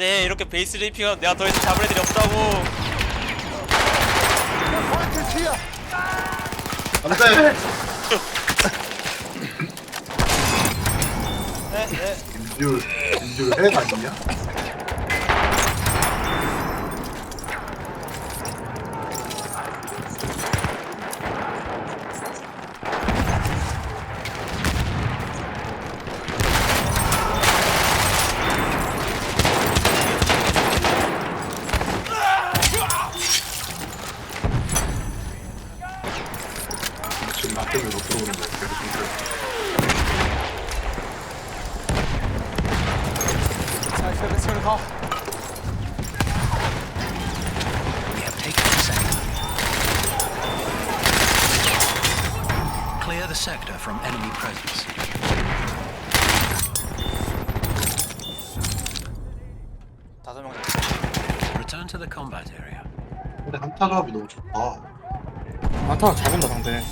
안돼 이렇게 베이스 레이핑하면 내가 더 이상 잡을 애들이 없다고. 안돼 네 네 인줄 인줄 핵 아니냐? 지금 나 때문에 못 들어오는 거야 계속 인줄 We have taken the sector. Clear the sector from enemy presence. 다섯 명 Return to the combat area. 근데 한타 조합이 너무 좋다 많다 잡은다 상대